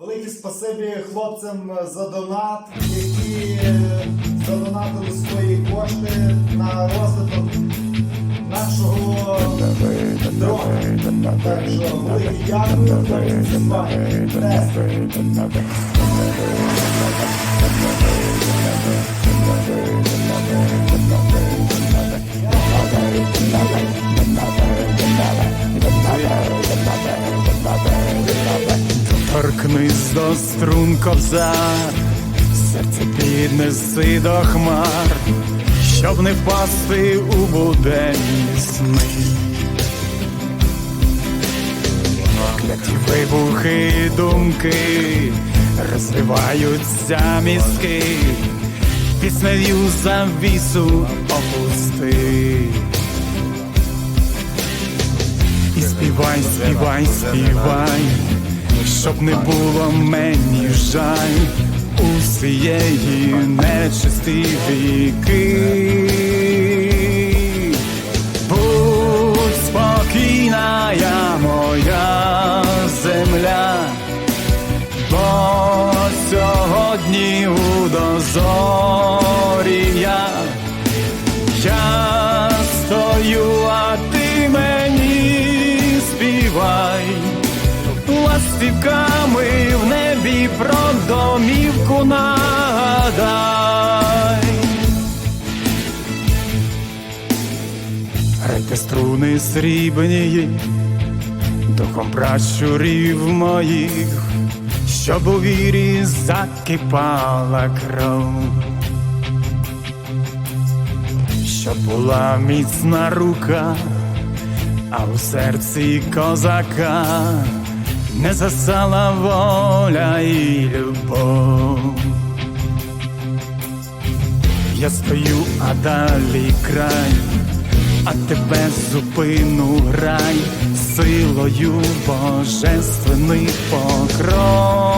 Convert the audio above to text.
Велике спасибі хлопцям за донат, які е, задонатили свої кошти на розвиток нашого дрона. Так що велике дякую, хлопці, з вами. Тест. До струн кобзар, серце піднеси до хмар, щоб не впасти у буденні сни. Кляті вибухи думки розриваються мізки, піснею завісу опусти. І співай, співай, співай, щоб не було мені жаль усієї нечисті віки. Будь спокійна, я моя земля, бо сьогодні у дозорі я. Я стою, а ти ластівками в небі про домівку нагадай. Грайте струни срібні, духом пращурів моїх, щоб у вірі закипала кров щоб була міцна рука, а у серці козака не засала воля і любов. Я стою, а далі край, а тебе зупину грай силою божественних покров.